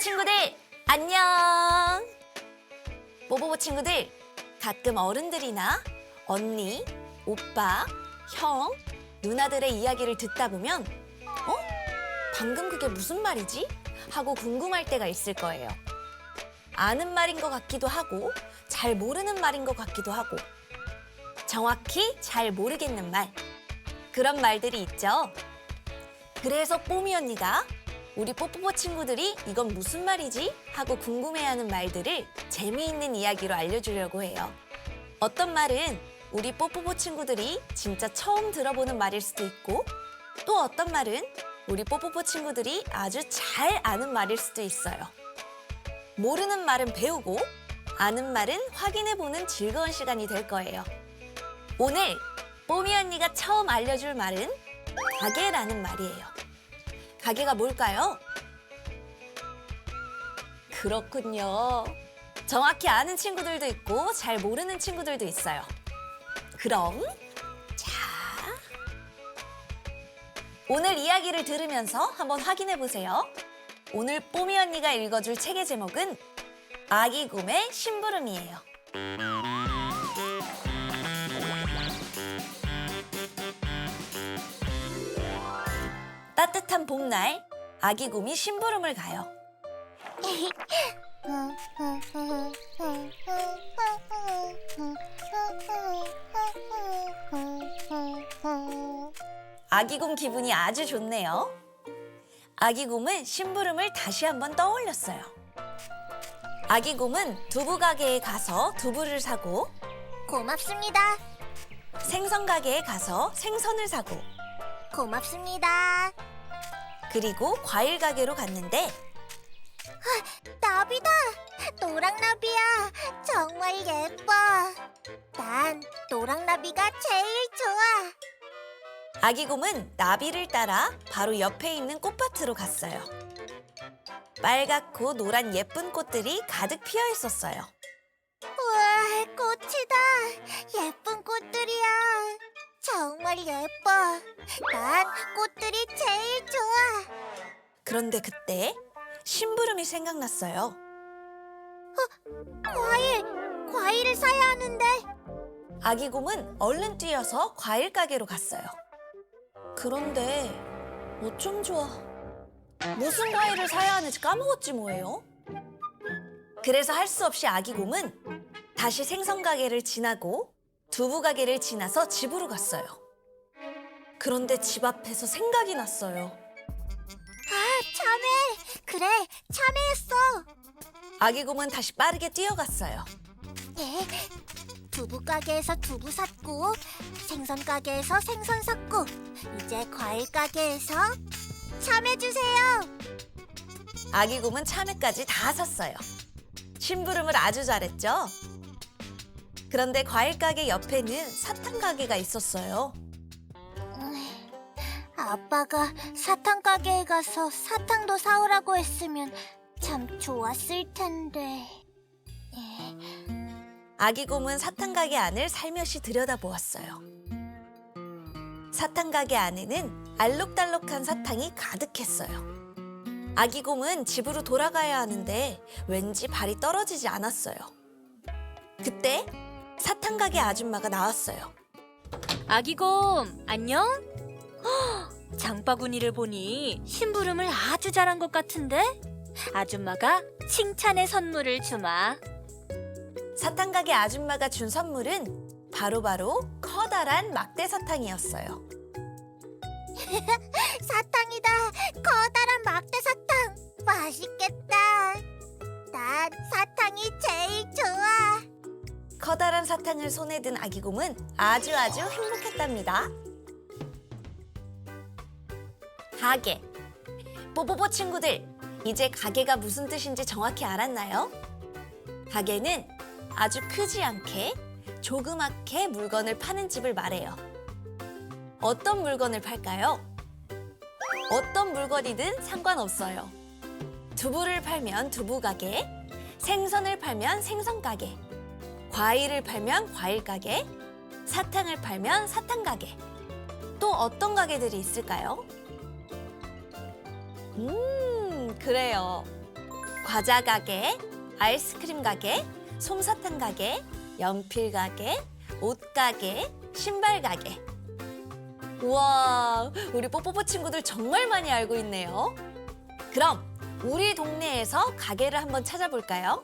친구들 안녕. 뽀뽀뽀 친구들 가끔 어른들이나 언니, 오빠, 형, 누나들의 이야기를 듣다 보면 어? 방금 그게 무슨 말이지? 하고 궁금할 때가 있을 거예요. 아는 말인 것 같기도 하고 잘 모르는 말인 것 같기도 하고 정확히 잘 모르겠는 말 그런 말들이 있죠. 그래서 뽀미 언니가 우리 뽀뽀뽀 친구들이 이건 무슨 말이지? 하고 궁금해하는 말들을 재미있는 이야기로 알려주려고 해요. 어떤 말은 우리 뽀뽀뽀 친구들이 진짜 처음 들어보는 말일 수도 있고 또 어떤 말은 우리 뽀뽀뽀 친구들이 아주 잘 아는 말일 수도 있어요. 모르는 말은 배우고 아는 말은 확인해보는 즐거운 시간이 될 거예요. 오늘 뽀미 언니가 처음 알려줄 말은 가게라는 말이에요. 가게가 뭘까요? 그렇군요. 정확히 아는 친구들도 있고 잘 모르는 친구들도 있어요. 그럼 자 오늘 이야기를 들으면서 한번 확인해 보세요. 오늘 뽀미 언니가 읽어줄 책의 제목은 아기 곰의 심부름이에요. 따뜻한 봄날 아기 곰이 심부름을 가요. 아기 곰 기분이 아주 좋네요. 아기 곰은 심부름을 다시 한번 떠올렸어요. 아기 곰은 두부 가게에 가서 두부를 사고 고맙습니다. 생선 가게에 가서 생선을 사고 고맙습니다. 그리고 과일 가게로 갔는데 나비다. 노랑나비야. 정말 예뻐. 난 노랑나비가 제일 좋아. 아기 곰은 나비를 따라 바로 옆에 있는 꽃밭으로 갔어요. 빨갛고 노란 예쁜 꽃들이 가득 피어 있었어요. 우와, 꽃이다. 예쁜 꽃들이야. 정말 예뻐. 난 꽃들이 제일 좋아. 그런데 그때 심부름이 생각났어요. 과일, 과일을 사야 하는데. 아기 곰은 얼른 뛰어서 과일 가게로 갔어요. 그런데 어쩜 좋아. 무슨 과일을 사야 하는지 까먹었지 뭐예요. 그래서 할 수 없이 아기 곰은 다시 생선 가게를 지나고 두부 가게를 지나서 집으로 갔어요. 그런데 집 앞에서 생각이 났어요. 아, 참외. 그래, 참외였어. 아기 곰은 다시 빠르게 뛰어갔어요. 예. 두부 가게에서 두부 샀고 생선 가게에서 생선 샀고 이제 과일 가게에서 참외 주세요. 아기 곰은 참외까지 다 샀어요. 심부름을 아주 잘했죠? 그런데 과일 가게 옆에는 사탕 가게가 있었어요. 아빠가 사탕 가게에 가서 사탕도 사오라고 했으면 참 좋았을 텐데. 예. 아기 곰은 사탕 가게 안을 살며시 들여다보았어요. 사탕 가게 안에는 알록달록한 사탕이 가득했어요. 아기 곰은 집으로 돌아가야 하는데 왠지 발이 떨어지지 않았어요. 그때 사탕 가게 아줌마가 나왔어요. 아기곰 안녕? 헉, 장바구니를 보니 심부름을 아주 잘한 것 같은데 아줌마가 칭찬의 선물을 주마. 사탕 가게 아줌마가 준 선물은 바로바로 커다란 막대 사탕이었어요. 사탕이다. 커다란 막대 사탕. 맛있겠다. 난 사탕이 제일 좋아. 커다란 사탕을 손에 든 아기곰은 아주 아주 행복했답니다. 가게. 뽀뽀뽀 친구들, 이제 가게가 무슨 뜻인지 정확히 알았나요? 가게는 아주 크지 않게 조그맣게 물건을 파는 집을 말해요. 어떤 물건을 팔까요? 어떤 물건이든 상관없어요. 두부를 팔면 두부 가게, 생선을 팔면 생선 가게, 과일을 팔면 과일 가게, 사탕을 팔면 사탕 가게. 또 어떤 가게들이 있을까요? 음, 그래요. 과자 가게, 아이스크림 가게, 솜사탕 가게, 연필 가게, 옷 가게, 신발 가게. 우와, 우리 뽀뽀뽀 친구들 정말 많이 알고 있네요. 그럼 우리 동네에서 가게를 한번 찾아볼까요?